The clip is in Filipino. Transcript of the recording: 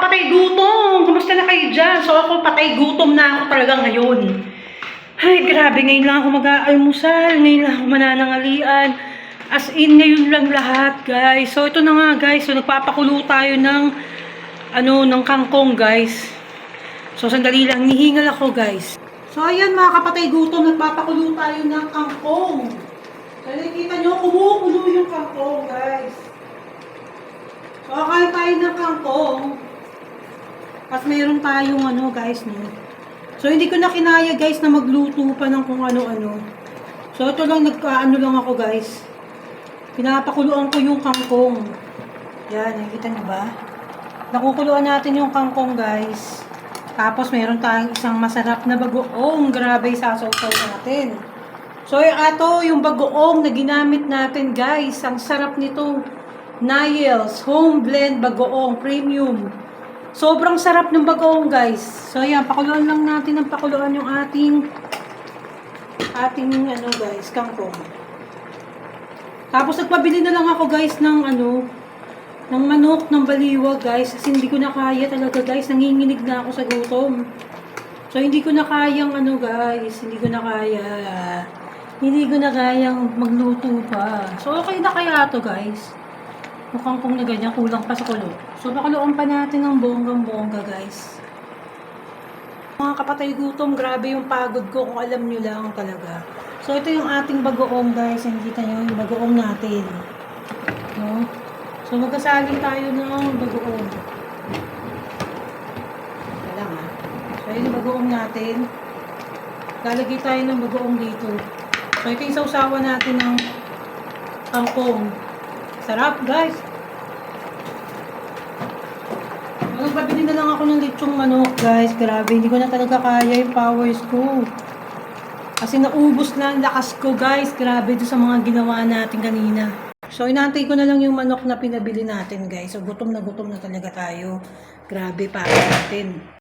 kapatay gutom! Kumusta na kayo dyan? So ako patay gutom na ako talaga ngayon. Ay, grabe. Ngayon lang ako mag-aalmusal. Ngayon lang ako mananangalian. As in, ngayon lang lahat, guys. So, ito na nga, guys. So, nagpapakulo tayo ng, ano, ng kangkong, guys. So, sandali lang. Nihingal ako, guys. So, ayan, mga kapatay gutom. Nagpapakulo tayo ng kangkong. So, nakikita nyo, kumukulo yung kangkong, guys. So, kakain tayo ng kangkong. Tapos meron tayong ano, guys, no. So, hindi ko na kinaya, guys, na magluto pa ng kung ano-ano. So, ito lang, nagkaano lang ako, guys. Pinapakuluan ko yung kangkong. Yan, nakikita niyo ba? Nakukuluan natin yung kangkong, guys. Tapos, meron tayong isang masarap na bagoong. Grabe, sasaw-saw natin. So, ito yung bagoong na ginamit natin, guys. Ang sarap nito. Niles Home Blend Bagoong Premium. Sobrang sarap ng bagoong, guys. So, ayan, pakuluan lang natin ng pakuluan yung ating ating, ano, guys, kangkong. Tapos, nagpabili na lang ako, guys, ng, ano, ng manok, ng baliwag, guys. Kasi hindi ko na kaya talaga, guys. Nanginginig na ako sa gutom. So, hindi ko na kayang, ano, guys. Hindi ko na kaya. Hindi ko na kayang magluto pa. So, okay na kaya to, guys. Mukhang kung na ganyan, kulang pa sa kulo. So, pakuluan pa natin ng bonggang-bongga, guys. Mga kapatay gutom, grabe yung pagod ko kung alam nyo lang talaga. So, ito yung ating bagoong, guys. Nakikita nyo yung bagoong natin. No? So, magkasali tayo ng bagoong. Ito lang, ha. So, yun yung bagoong natin. Lalagay tayo ng bagoong dito. So, ito yung sausawan natin ng kangkong. Sarap, guys. Magpabili na lang ako ng lechong manok, guys. Grabe, hindi ko na talaga kaya yung powers ko. Kasi naubos na ang lakas ko, guys. Grabe do sa mga ginawa natin kanina. So, inantay ko na lang yung manok na pinabili natin, guys. So, gutom na gutom na talaga tayo. Grabe, para natin.